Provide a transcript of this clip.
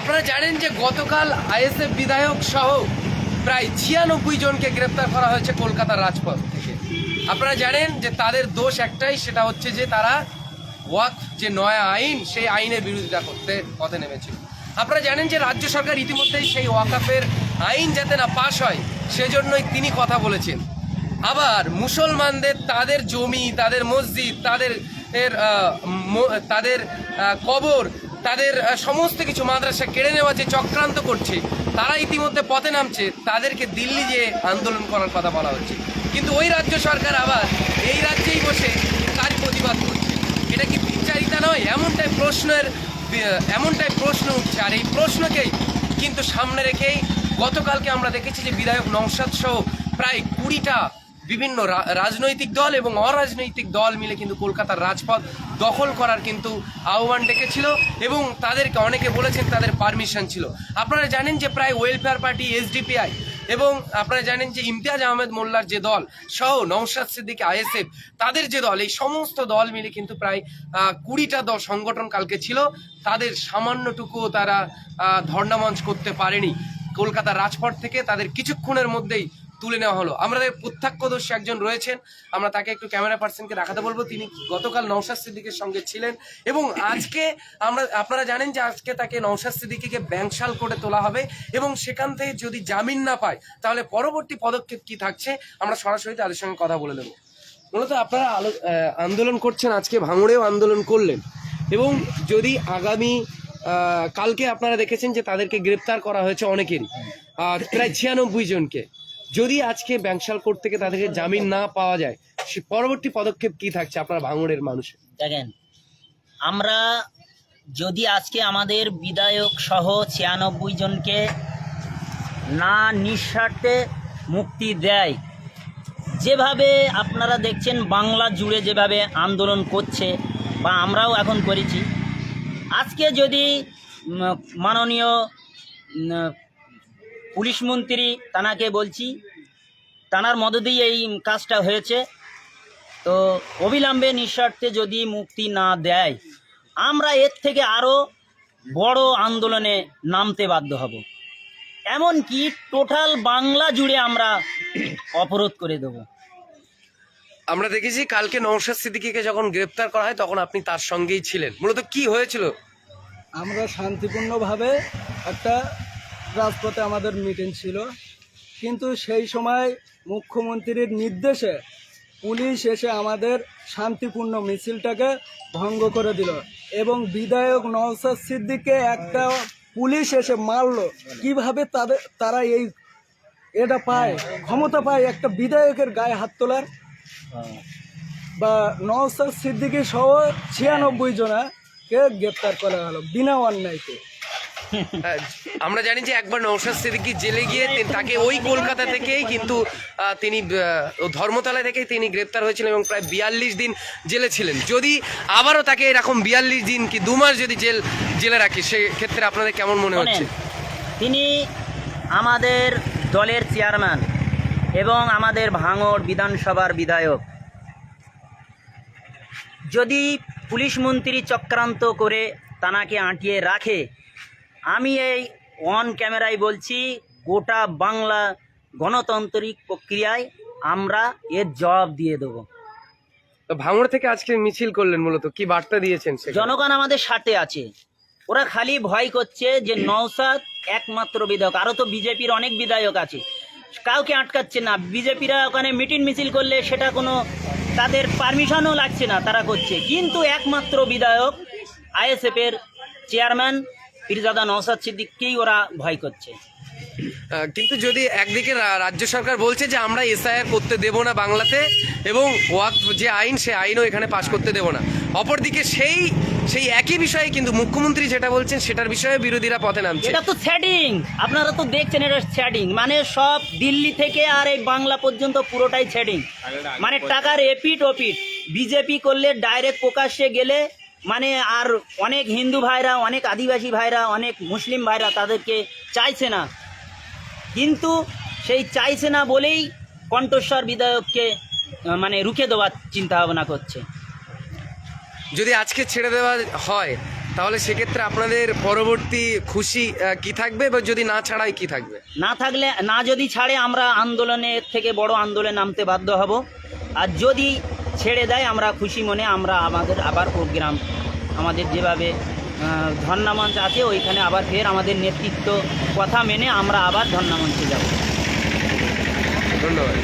আপনারা জানেন যে গতকাল আইএসএফ বিধায়ক সহ প্রায় ছিয়ানব্বই জনকে গ্রেপ্তার করা হয়েছে কলকাতার রাজপথ থেকে। আপনারা জানেন যে তাদের দোষ একটাই, সেটা হচ্ছে যে তারা ওয়াক যে নয়া আইন, সেই আইনের বিরোধিতা করতে পথে নেমেছিল। আপনারা জানেন যে রাজ্য সরকার ইতিমধ্যেই সেই ওয়াকাফের আইন যাতে না পাশ হয়, সেজন্যই তিনি কথা বলেছেন। আবার মুসলমানদের, তাদের জমি, তাদের মসজিদ, তাদের তাদের কবর তাদের সমস্ত কিছু মাদ্রাসা কেড়ে নেওয়া যে চক্রান্ত করছে, তারা ইতিমধ্যে পথে নামছে, তাদেরকে দিল্লি যে আন্দোলন করার কথা বলা হচ্ছে। কিন্তু ওই রাজ্য সরকার আবার এই রাজ্যেই বসে তার প্রতিবাদ করছে। এটা কি বিচারিতা নয়? এমনটাই প্রশ্নের এমনটাই প্রশ্ন উঠছে। আর এই প্রশ্নকেই কিন্তু সামনে রেখেই গতকালকে আমরা দেখেছি যে বিধায়ক নওশাদ সহ প্রায় কুড়িটা বিভিন্ন রাজনৈতিক দল এবং অরাজনৈতিক দল মিলে কিন্তু কলকাতার রাজপথ দখল করার কিন্তু আহ্বান ডেকেছিল এবং তাদেরকে অনেকে বলেছেন তাদের পারমিশন ছিল। আপনারা জানেন যে প্রায় ওয়েলফেয়ার পার্টি এসডিপিআই এবং আপনারা জানেন যে ইমতিয়াজ আহমেদ মোল্লার যে দল সহ নৌশাদ সিদ্দিকী আইএসএফ তাদের যে দল, এই সমস্ত দল মিলে কিন্তু প্রায় কুড়িটা দল সংগঠন কালকে ছিল। তাদের সামান্যটুকুও তারা ধর্ণামঞ্চ করতে পারেনি। কলকাতার রাজপথ থেকে তাদের কিছুক্ষণের মধ্যেই তুলে নেওয়া হলো। আমাদের প্রত্যক্ষদর্শী একজন রয়েছেন। আমরা তাকে একটু ক্যামেরা পার্সনকে দেখাতে বলব। তিনি গতকাল নৌশাদ সিদ্দিকের সঙ্গে ছিলেন এবং আজকে আমরা, আপনারা জানেন যে আজকে তাকে নৌশাদ সিদ্দিকিকে ব্যাংশাল করে তোলা হবে এবং সেখান থেকে যদি জামিন না পায়, তাহলে পরবর্তী পদক্ষেপ কি থাকছে? আমরা সরাসরি তাদের সঙ্গে কথা বলে দেবো মূলত আপনারা আলো আন্দোলন করছেন, আজকে ভাঙড়েও আন্দোলন করলেন। এবং যদি আগামী কালকে আপনারা দেখেছেন যে তাদেরকে গ্রেপ্তার করা হয়েছে অনেকেরই। আর প্রায় ছিয়ানব্বই জনকে। যদি আজকে ব্যাংশাল কোর্ট থেকে তাদেরকে জামিন না পাওয়া যায়, সে পরবর্তী পদক্ষেপ কি থাকছে আপনার ভাঙড়ের মানুষের? দেখেন, আমরা যদি আজকে আমাদের বিধায়ক সহ ছিয়ানব্বই জনকে না নিঃস্বার্থে মুক্তি দেয়, যেভাবে আপনারা দেখছেন বাংলা জুড়ে যেভাবে আন্দোলন করছে বা আমরাও এখন করেছি, আজকে যদি মাননীয় পুলিশ মন্ত্রী তানাকে বলছি তানার মদতেই এই কাজটা হয়েছে। তো অবিলম্বে নিঃস্বার্থে যদি মুক্তি না দেয় আমরা এর থেকে আরও বড় আন্দোলনে নামতে বাধ্য হব। এমনকি টোটাল বাংলা জুড়ে আমরা অবরোধ করে দেব। আমরা দেখেছি কালকে নৌশাদ সিদ্দিকীকে যখন গ্রেপ্তার করা হয় তখন আপনি তার সঙ্গেই ছিলেন। মূলত কি হয়েছিল? আমরা শান্তিপূর্ণভাবে একটা রাজপথে আমাদের মিটিং ছিল। কিন্তু সেই সময় মুখ্যমন্ত্রীর নির্দেশে পুলিশ এসে আমাদের শান্তিপূর্ণ মিছিলটাকে ভঙ্গ করে দিল এবং বিধায়ক নওসাদ সিদ্দিককে একটা পুলিশ এসে মারলো। কীভাবে তাদের, তারা এই এটা পায়, ক্ষমতা পায় একটা বিধায়কের গায়ে হাত তোলার? বা নওসাদ সিদ্দিকী সহ ছিয়ানব্বই জনাকে গ্রেপ্তার করা হলো বিনা অন্যায়কে আমরা জানি যে একবার নৌশাদ সিদ্দিকী জেলে গিয়ে তাকে ওই কলকাতা থেকেই কিন্তু তিনি ধর্মতলা থেকেই তিনি গ্রেপ্তার হয়েছিলেন এবং প্রায় বিয়াল্লিশ দিন জেলে ছিলেন। যদি আবারও তাকে এরকম বিয়াল্লিশ দিন কি দু মাস যদি জেল জেলে রাখি সেক্ষেত্রে আপনাদের কেমন মনে হচ্ছে? তিনি আমাদের দলের চেয়ারম্যান এবং আমাদের ভাঙড় বিধানসভার বিধায়ক। যদি পুলিশ মন্ত্রী চক্রান্ত করে তানাকে আঁটিয়ে রাখে আমি এই অন ক্যামেরায় বলছি গোটা বাংলা গণতান্ত্রিক প্রক্রিয়ায় আমরা এর জবাব দিয়ে দেবো। তো ভাঙড় থেকে আজকে মিছিল করলেন মূলত কি বার্তা দিয়েছেন? জনগণ আমাদের সাথে আছে। ওরা খালি ভয় করছে যে নওসাদ একমাত্র বিধায়ক আরও তো বিজেপির অনেক বিধায়ক আছে। কাউকে আটকাচ্ছে না। বিজেপিরা ওখানে মিটিং মিছিল করলে সেটা কোনো তাদের পারমিশনও লাগছে না তারা করছে। কিন্তু একমাত্র বিধায়ক আইএসএফের চেয়ারম্যান পীরজাদা নওসাদ সিদ্দিককেই ওরা ভয় করছে। কিন্তু যদি একদিকে রাজ্য সরকার বলছে যে আমরা এসআইআর করতে দেব না বাংলাতে এবং ওয়াক যে আইন সে আইনও এখানে পাশ করতে দেব না। অপরদিকে সেই সেই একই বিষয়ে কিন্তু মুখ্যমন্ত্রী যেটা বলছেন সেটার বিষয়ে বিরোধীরা পথে নামছে। এটা তো থ্যাডিং আপনারা তো দেখছেন এটা থ্যাডিং মানে সব দিল্লি থেকে আর এই বাংলা পর্যন্ত পুরোটাই থ্যাডিং মানে টাকার এপিট ওপিট বিজেপি করলে ডাইরেক্ট প্রকাশ্যে গেলে মানে আর অনেক হিন্দু ভাইরা অনেক আদিবাসী ভাইরা অনেক মুসলিম ভাইরা তাদেরকে চাইছে না। কিন্তু সেই চাইছে না বলেই কণ্ঠস্বর বিধায়ককে মানে রুখে দেওয়ার চিন্তা ভাবনা করছে। যদি আজকে ছেড়ে দেওয়া হয় তাহলে সেক্ষেত্রে আপনাদের পরবর্তী খুশি কি থাকবে বা যদি না ছাড়াই কি থাকবে? না থাকলে না যদি ছাড়ে আমরা আন্দোলনের থেকে বড় আন্দোলনে নামতে বাধ্য হব। আর যদি ছেড়ে দেয়, আমরা খুশি মনে আমরা আমাদের আবার প্রোগ্রাম। আমাদের যেভাবে ধর্নামঞ্চ আছে, ওইখানে আবার ফের আমাদের নেতৃত্ব কথা মেনে আমরা আবার ধর্নামঞ্চে যাব। ধন্যবাদ।